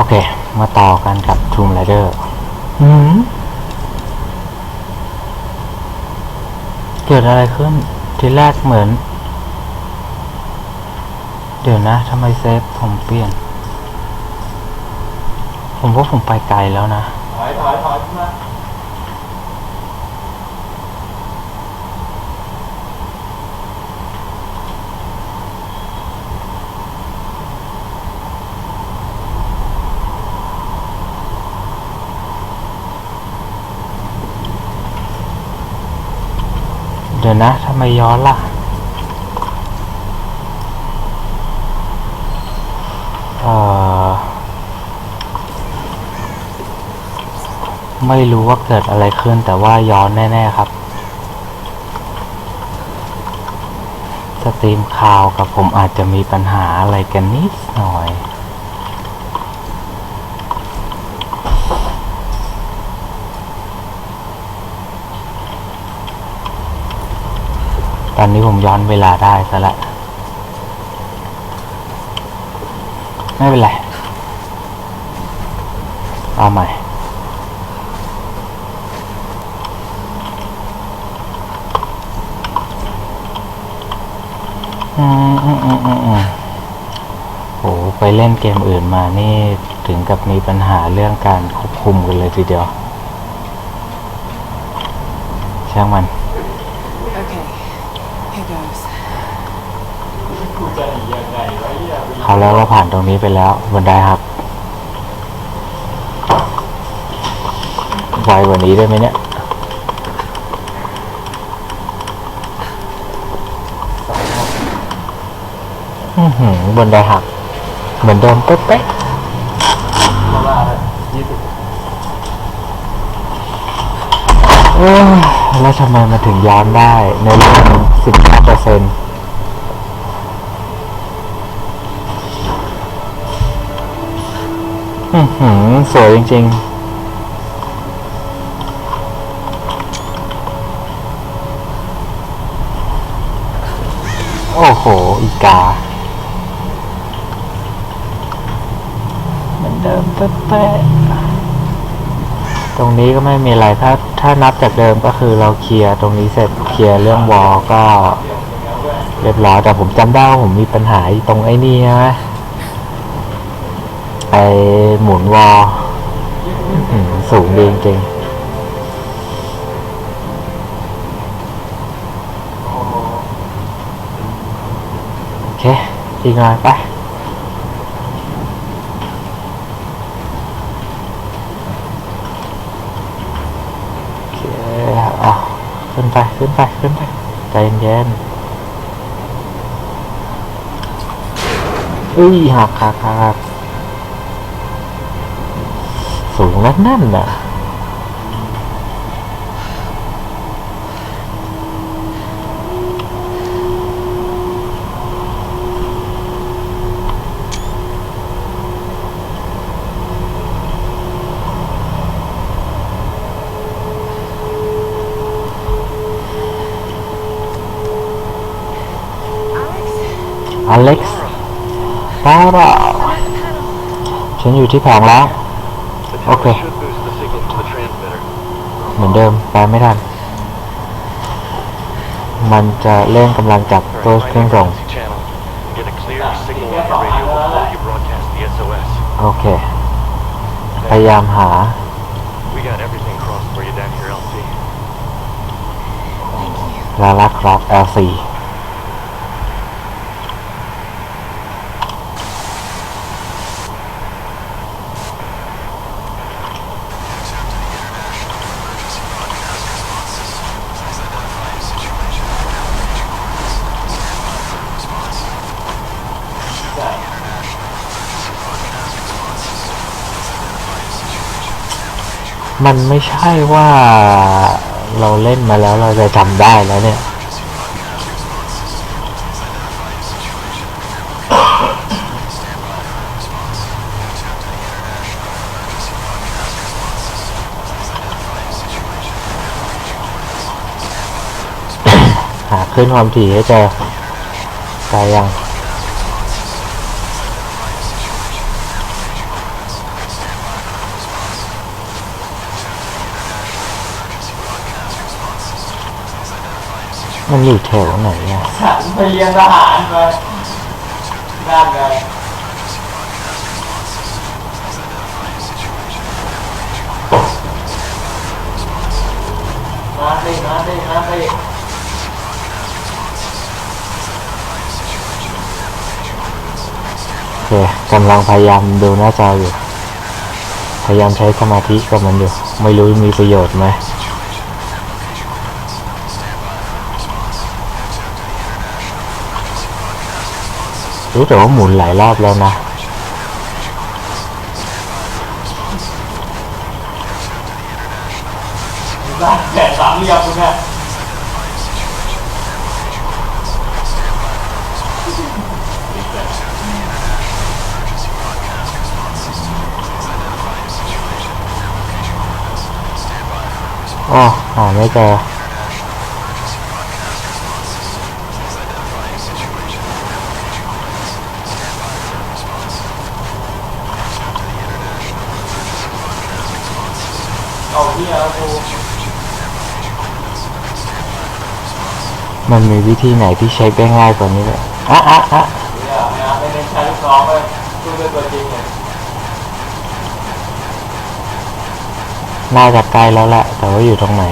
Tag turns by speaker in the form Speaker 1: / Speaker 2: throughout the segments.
Speaker 1: โอเค มาต่อกันกับ Tomb Raider หืมเกิดอะไรขึ้น ทีแรกเหมือน เดี๋ยวนะทำไมเซฟผมเปลี่ยน ผมว่าผมไปไกลแล้วนะ
Speaker 2: ถอยถอยถอยขึ้นมา
Speaker 1: ดี๋ยวนะทำไมย้อนล่ะเอ่อไม่รู้ว่าเกิดอะไรขึ้นแต่ว่าย้อนแน่ ๆ ครับสตรีมคาวกับผมอาจจะมีปัญหาอะไรกันนิดหน่อย ตอนนี้ผมย้อนเวลาได้ซะละ ไม่เป็นไร เอาใหม่อืมอืมอืมอืมอืมโหไปเล่นเกมอื่นมานี่ถึงกับมีปัญหาเรื่องการควบคุมกันเลยทีเดียว ช่างมัน
Speaker 3: Okay, here goes.
Speaker 2: กูจะหนียังไงวะ เขา
Speaker 1: แล้วเราผ่านตรงนี้ไปแล้วบันไดครับไวกว่านี้ได้ไหมเนี่ยอือหือบนไดหัก เหมือนเดิมเป๊ะๆแล้วทำไมมาถึงย้อนได้ในเรื่องสิบห้าเปอร์เซ็นต์ อือหือสวยจริงๆโอ้โห อีกาเหมือนเดิมเป๊ะๆตรงนี้ก็ไม่มีอะไร ถ้าถ้านับจากเดิมก็คือเราเคลียร์ตรงนี้เสร็จเคลียร์เรื่องวอลก็ เรียบร้อยแต่ผมจำได้ว่าผมมีปัญหาอยู่ตรงไอ้นี่ใช่ไหม ไอหมุนวอลอื้อหือสูงดีจริงโอเคอีกหน่อยไปโอเคอะขึ้นไป ขึ้นไป ขึ้นไป ใจเย็นๆอุ้ยหักหักหัก สูงนักนั่นน่ะอเล็กซ์ฟาร่าฉันอยู่ที่แผงแล้ว
Speaker 4: โอเค
Speaker 1: เหมือนเดิมไปไม่ทัน มันจะเร่งกำลังจั
Speaker 4: บ
Speaker 1: ตัวเครื่องส่ง โอเค พยายามหา ลาลักครับ L4 มันไม่ใช่ว่าเราเล่นมาแล้วเราจะจำได้แล้วเนี่ยหาขึ้นความถี่ให้เจอไกลยัง มันอยู่แถวไหนอะ
Speaker 2: สันไปเรียนทหารไปด้านไปมาสิมาสิมาสิ
Speaker 1: โอเคกำลังพยายามดูหน้าจออยู่ พยายามใช้สมาธิกับมันอยู่ ไม่รู้มีประโยชน์ไหม รู้แต่ว่าหมุนหลายรอบแล้วนะ
Speaker 2: ด้านแขนสามเหลี่ยมคุณเนี่ย
Speaker 1: อ๋อหาไม่เจอ
Speaker 2: เอาที่เอาดู
Speaker 1: มันมีวิธีไหนที่เช็คได้ง่ายกว่านี้ไหมอะอะอะ
Speaker 2: เนี่ยนะไม่ได้ใช้ลูกน้องเลยดูด้วยตัวจริงเลย
Speaker 1: น่าจะใกล้แล้วแหละ แต่ว่าอยู่ตรงไหน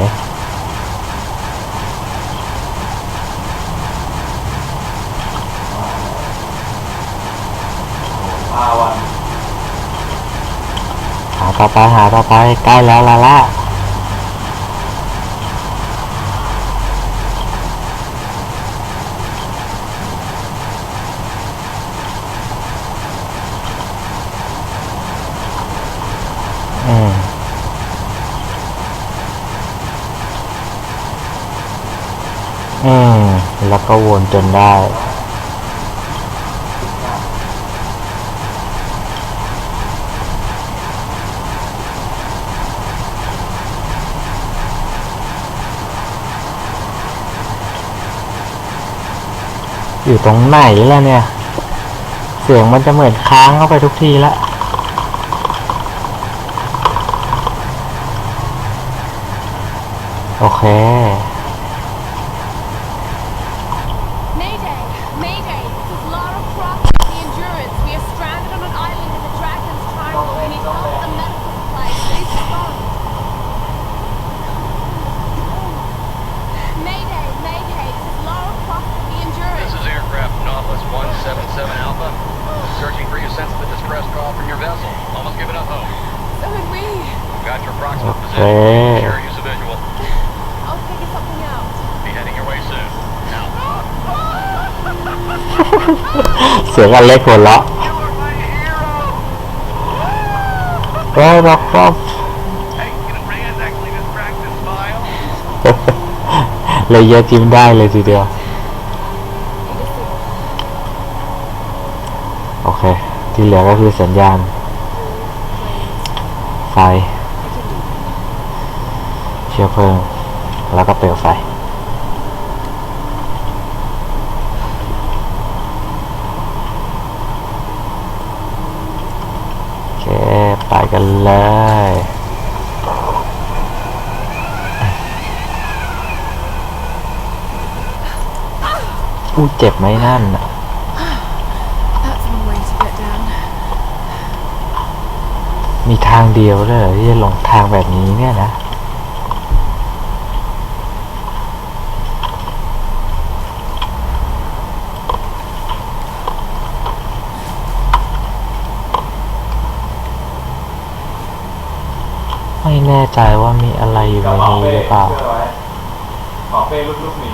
Speaker 2: ห้าวัน
Speaker 1: หาต่อไปหาต่อไปใกล้แล้วละละ อืม อืม แล้วก็วนจนได้ อยู่ตรงไหนแล้วเนี่ย เสียงมันจะเหมือนค้างเข้าไปทุกทีละโอเค สียงอันเล็กหัวเราะ
Speaker 5: You are my hero!
Speaker 1: ได้รับครับ
Speaker 5: Hey, you know, Rand actually just cracked his smile.
Speaker 1: เลยเยอะจิ้มได้เลยทีเดียว โอเค ที่เหลือก็คือสัญญาณ ไฟ เชื้อเพลิง แล้วก็เปลวไฟ โอเค ไปกันเลย อู้เจ็บไหมนั่นน่ะ
Speaker 3: That's one way to get down.
Speaker 1: มีทางเดียวเลยเหรอที่จะลงทางแบบนี้เนี่ยนะ ไม่แน่ใจว่ามีอะไรอยู่
Speaker 2: ก
Speaker 1: ใน
Speaker 2: ระเป๋า
Speaker 1: นี้
Speaker 2: เป้
Speaker 1: หรือเปล่า
Speaker 2: เชื่อไว้กระเป๋าเป้ลุกๆหนี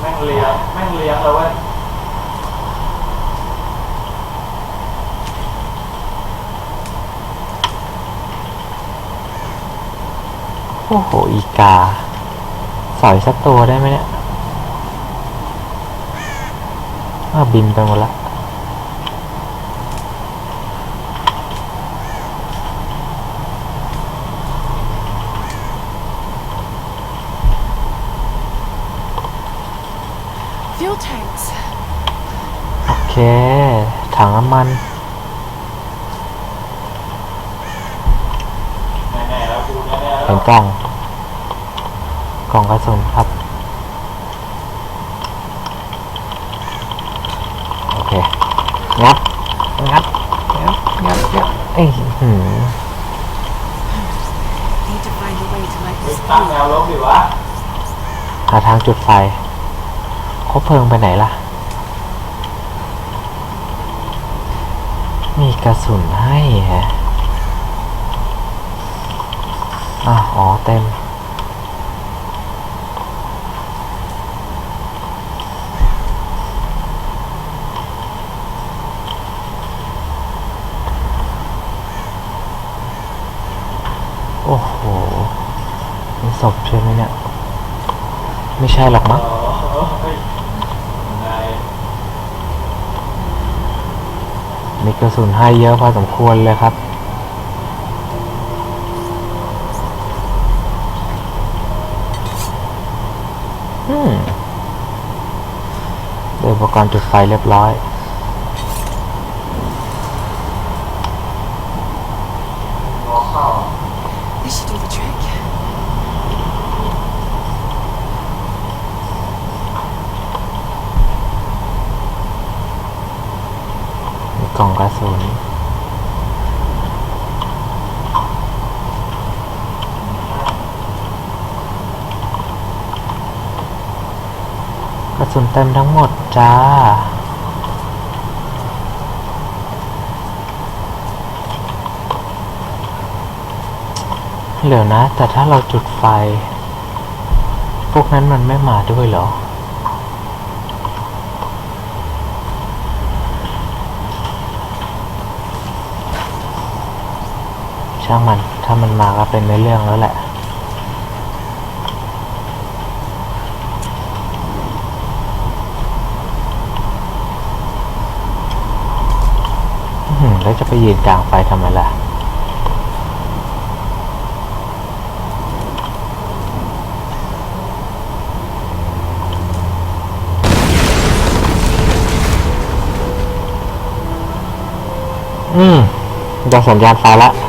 Speaker 2: แม่งเลี้ยงแม่งเลี้ยงเลยเว้ย
Speaker 1: โอ้โห อีกา สอยสักตัวได้ไหมเนี่ย อ้าบินไปหมดละ
Speaker 3: Fuel tanks.
Speaker 1: โอเค ถังน้ำ มัน
Speaker 2: แน่ๆแล้วกูแน่ๆแล้ว
Speaker 1: เห็นกล่อง กล่องกระสุนครับ โอเค งัด งัด งัด งัดงัดเอ้ยหืม
Speaker 3: Need to find a way to light this
Speaker 2: ตั้ง
Speaker 3: fuse.
Speaker 2: แนวลบดิวะ
Speaker 1: หาทางจุดไฟคบเพลิงไปไหนล่ะ มีกระสุนให้ฮะอะอ๋อเต็ม โอ้โหเป็นศพใช่ไหมเนี่ย ไม่ใช่หรอกมั้ง
Speaker 2: อ๋อเฮ้ยนาย
Speaker 1: มีกระสุนให้เยอะพอสมควรเลยครับ อืมได้อุปกรณ์จุดไฟเรียบร้อย
Speaker 2: งอเข้า
Speaker 3: This should do the trick.
Speaker 1: มี กระสุนกระสุนเต็มทั้งหมดจ้าเหลือนะ แต่ถ้าเราจุดไฟ พวกนั้นมันไม่มาด้วยเหรอ ช่างมัน ถ้ามันมาก็เป็นในเรื่องแล้วแหละแล้วจะไปยืนกลางไฟทำไมล่ะอืมได้สัญญาณไฟแล้ว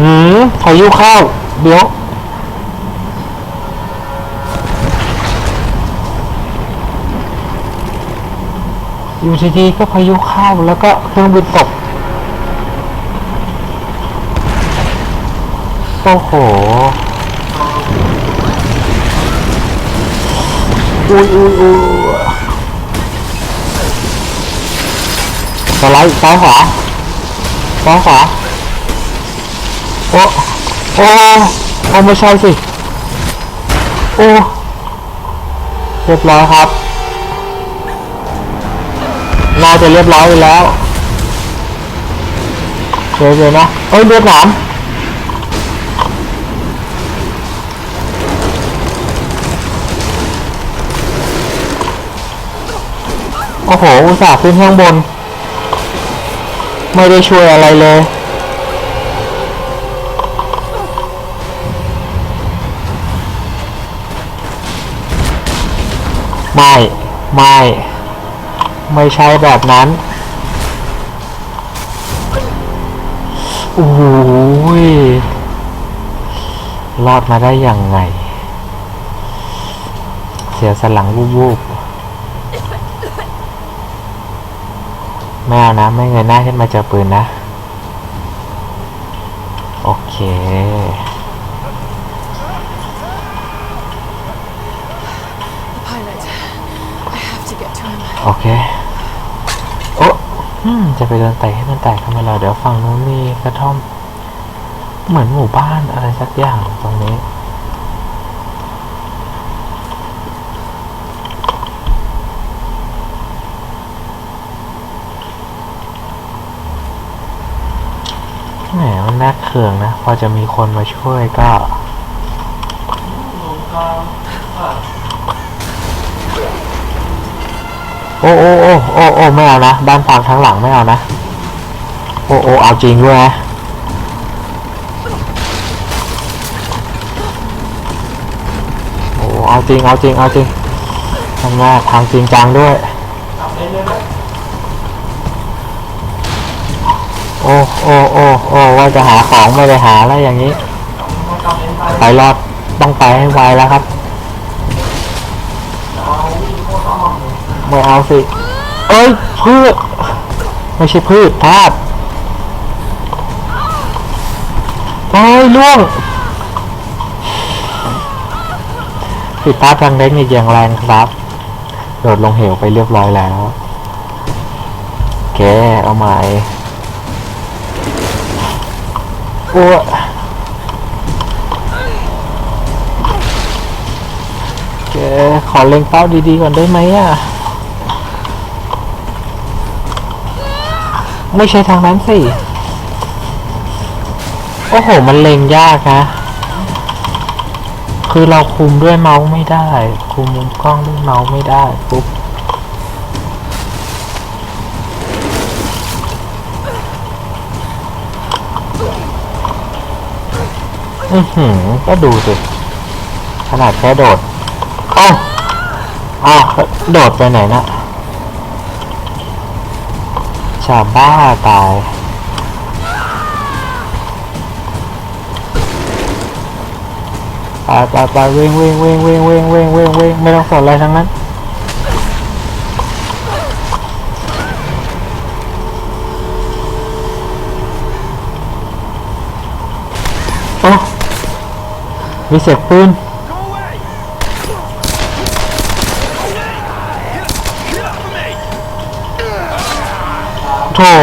Speaker 1: หืมพายุเข้าเดี๋ยวอยู่ดีๆก็พายุเข้าแล้วก็เครื่องบินตก โอ้โห อุ้ยอุ้ยอุ้ยสไลด์ซ้ายขวาซ้ายขวา โอ้โอ้โอ้ไม่ใช่สิ โอ้ เรียบร้อยครับ น่าจะเรียบร้อยแล้วเดี๋ยวเดี๋ยวนะเอ้ยเลือดหนามโอ้โห อุตส่าห์ขึ้นข้างบน ไม่ได้ช่วยอะไรเลย ไม่ ไม่ ไม่ใช่แบบนั้นโอ้ยรอดมาได้ยังไง เสียสลังวูบๆไม่เอานะ ไม่เงยหน้าขึ้นมาเจอปืนนะ โอเค โอเค โอ้อืมจะไปเดินไต่ให้มันแตกทำไมล่ะเดี๋ยวฝั่งนู้นมีกระท่อม เหมือนหมู่บ้านอะไรสักอย่างตรงนี้แหมมันน่าเคืองนะ พอจะมีคนมาช่วยก็ โอ้โอ้โอ้โอ้โอ้ไม่เอานะด้านฝั่งทั้งหลังไม่เอานะ โอ้โอ้เอาจริงด้วยนะโอ้เอาจริงเอาจริงเอาจริงทำหน้าทางจริงจังด้วย โอ้โอ้โอ้โอ้ว่าจะหาของไม่ได้หาแล้วอย่างนี้ ไปรอดต้องไปให้ไวแล้วครับ ไม่เอาสิ เอ้ยพืชไม่ใช่พืชธาตุโอ้ยล่วงผิดพลาดทางเทคนิคอย่างแรงครับ โดดลงเหวไปเรียบร้อยแล้วโอเอาใหม่โอ้ยโอเคขอเล็งเป้าดีๆก่อนได้ไหมอะ ไม่ใช่ทางนั้นสิ โอ้โห มันเล็งยากนะ คือเราคุมด้วยเมาส์ไม่ได้ คุมมุมกล้องด้วยเมาส์ไม่ได้ปุ๊บอือหือ ก็ดูสิ ขนาดแค่โดดอ้าอ้าวโดดไปไหนนะ ชาบ้าตายไปไปไปวิ่งวิ่งวิ่งวิ่งวิ่งวิ่งวิ่งวิ่งไม่ต้องสนอะไรทั้งนั้นโอ้มีเสียงปืน โธ่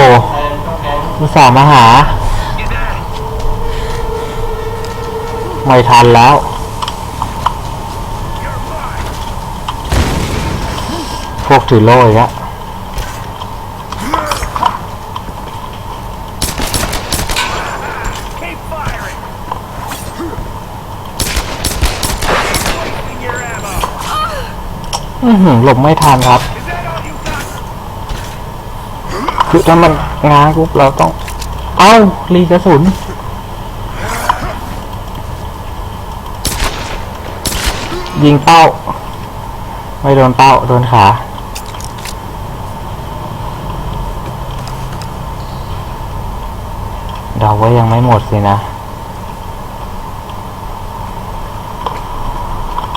Speaker 1: มุสาห์มาหา ไม่ทันแล้ว พวกถือโล่อีกแล้อือหือหลบไม่ทันครับ คือถ้ามันง้างปุ๊บเราต้อง เอ้ารีกระสุนยิงเป้า ไม่โดนเป้า โดนขาเดาว่ายังไม่หมดสินะ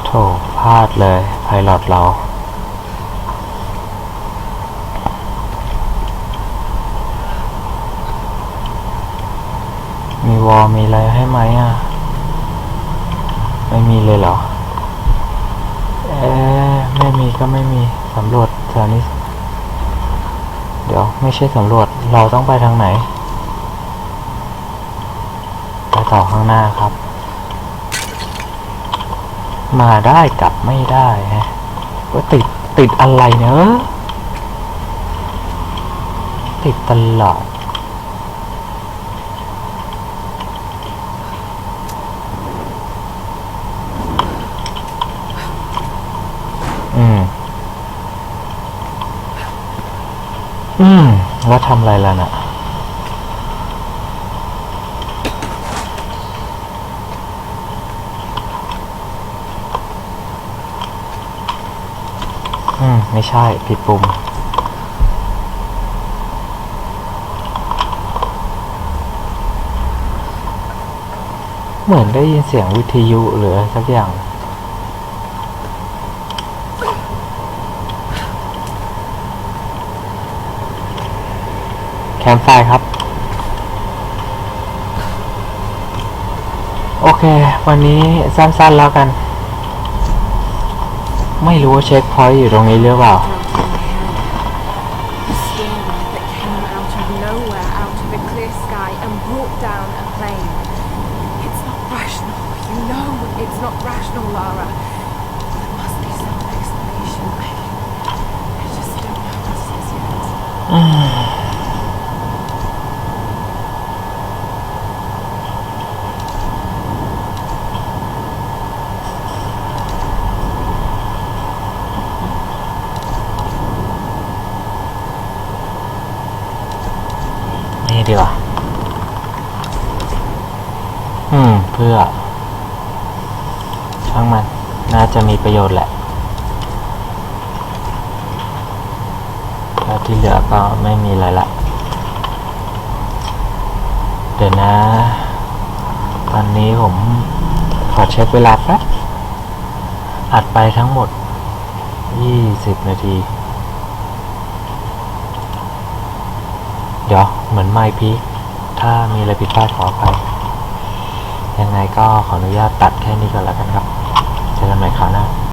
Speaker 1: โถพลาดเลยไพลอตเรา วอลมีอะไรให้ไหมอะ ไม่มีเลยเหรอ เอ๊ไม่มีก็ไม่มีสำรวจแถวนี้เดี๋ยวไม่ใช่สำรวจเราต้องไปทางไหน ไปต่อข้างหน้าครับ มาได้กลับไม่ได้ฮะว่าติดติดอะไรเนอะติดตลอด อืม แล้วทำอะไรล่ะน่ะอืม ไม่ใช่ ผิดปุ่มเหมือนได้ยินเสียงวิทยุหรือสักอย่าง แคมป์ไฟครับ โอเค วันนี้สั้นๆแล้วกัน ไม่รู้ว่าเช็คพอยต์อยู่ตรงนี้หรือเปล่า
Speaker 6: A
Speaker 1: นี่ดีกว่า อืม เพื่อ ช่างมัน น่าจะมีประโยชน์แหละแล้วที่เหลือก็ไม่มีอะไรละ เดี๋ยวนะ ตอนนี้ผมขอเช็คเวลาแป๊บอัดไปทั้งหมด 20 นาที เหมือนไม้พีคถ้ามีอะไรผิดพลาดขออภัยยังไงก็ขออนุญาตตัดแค่นี้ก่อนแล้วกันครับ เจอกันใหม่คราวหน้า